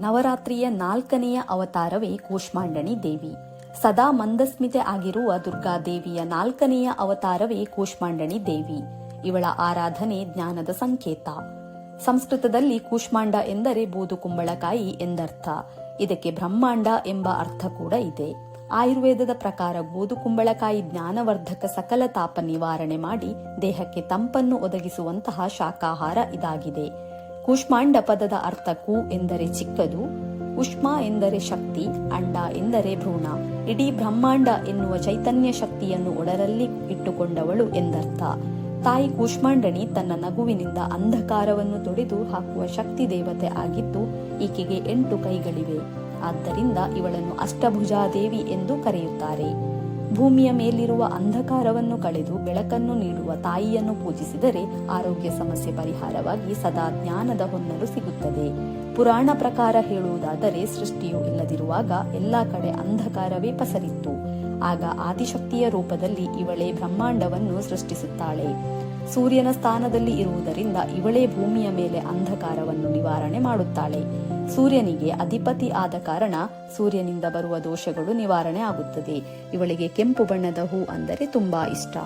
ನವರಾತ್ರಿಯ ನಾಲ್ಕನೆಯ ಅವತಾರವೇ ಕೂಷ್ಮಾಂಡನಿ ದೇವಿ. ಸದಾ ಮಂದಸ್ಮಿತೆ ಆಗಿರುವ ದುರ್ಗಾದೇವಿಯ ನಾಲ್ಕನೆಯ ಅವತಾರವೇ ಕೂಷ್ಮಾಂಡನಿ ದೇವಿ. ಇವಳ ಆರಾಧನೆ ಜ್ಞಾನದ ಸಂಕೇತ. ಸಂಸ್ಕೃತದಲ್ಲಿ ಕೂಷ್ಮಾಂಡ ಎಂದರೆ ಬೂದು ಕುಂಬಳಕಾಯಿ ಎಂದರ್ಥ. ಇದಕ್ಕೆ ಬ್ರಹ್ಮಾಂಡ ಎಂಬ ಅರ್ಥ ಕೂಡ ಇದೆ. ಆಯುರ್ವೇದದ ಪ್ರಕಾರ ಬೂದು ಕುಂಬಳಕಾಯಿ ಜ್ಞಾನವರ್ಧಕ ಸಕಲ ತಾಪ ನಿವಾರಣೆ ಮಾಡಿ ದೇಹಕ್ಕೆ ತಂಪನ್ನು ಒದಗಿಸುವಂತಹ ಶಾಖಾಹಾರ ಇದಾಗಿದೆ. ಕೂಷ್ಮಾಂಡ ಪದದ ಅರ್ಥ ಕು ಎಂದರೆ ಚಿಕ್ಕದು, ಉಷ್ಮ ಎಂದರೆ ಶಕ್ತಿ ಅಂಡ ಎಂದರೆ ಭ್ರೂಣ. ಇಡೀ ಬ್ರಹ್ಮಾಂಡ ಎನ್ನುವ ಚೈತನ್ಯ ಶಕ್ತಿಯನ್ನು ಒಡರಲ್ಲಿ ಇಟ್ಟುಕೊಂಡವಳು ಎಂದರ್ಥ. ತಾಯಿ ಕೂಷ್ಮಾಂಡಣಿ ತನ್ನ ನಗುವಿನಿಂದ ಅಂಧಕಾರವನ್ನು ತೊಡೆದು ಹಾಕುವ ಶಕ್ತಿ ದೇವತೆ ಆಗಿದ್ದು, ಈಕೆಗೆ ಎಂಟು ಕೈಗಳಿವೆ. ಆದ್ದರಿಂದ ಇವಳನ್ನು ಅಷ್ಟಭುಜಾದೇವಿ ಎಂದು ಕರೆಯುತ್ತಾರೆ. ಭೂಮಿಯ ಮೇಲಿರುವ ಅಂಧಕಾರವನ್ನು ಕಳೆದು ಬೆಳಕನ್ನು ನೀಡುವ ತಾಯಿಯನ್ನು ಪೂಜಿಸಿದರೆ ಆರೋಗ್ಯ ಸಮಸ್ಯೆ ಪರಿಹಾರವಾಗಿ ಸದಾ ಜ್ಞಾನದ ಹೊನ್ನಲು ಸಿಗುತ್ತದೆ. ಪುರಾಣ ಪ್ರಕಾರ ಹೇಳುವುದಾದರೆ ಸೃಷ್ಟಿಯು ಇಲ್ಲದಿರುವಾಗ ಎಲ್ಲಾ ಕಡೆ ಅಂಧಕಾರವೇ ಪಸರಿತ್ತು. ಆಗ ಆದಿಶಕ್ತಿಯ ರೂಪದಲ್ಲಿ ಇವಳೇ ಬ್ರಹ್ಮಾಂಡವನ್ನು ಸೃಷ್ಟಿಸುತ್ತಾಳೆ. ಸೂರ್ಯನ ಸ್ಥಾನದಲ್ಲಿ ಇರುವುದರಿಂದ ಇವಳೇ ಭೂಮಿಯ ಮೇಲೆ ಅಂಧಕಾರವನ್ನು ನಿವಾರಣೆ ಮಾಡುತ್ತಾಳೆ. ಸೂರ್ಯನಿಗೆ ಅಧಿಪತಿ ಆದ ಕಾರಣ ಸೂರ್ಯನಿಂದ ಬರುವ ದೋಷಗಳು ನಿವಾರಣೆ ಆಗುತ್ತದೆ. ಇವಳಿಗೆ ಕೆಂಪು ಬಣ್ಣದ ಹೂ ಅಂದರೆ ತುಂಬಾ ಇಷ್ಟ.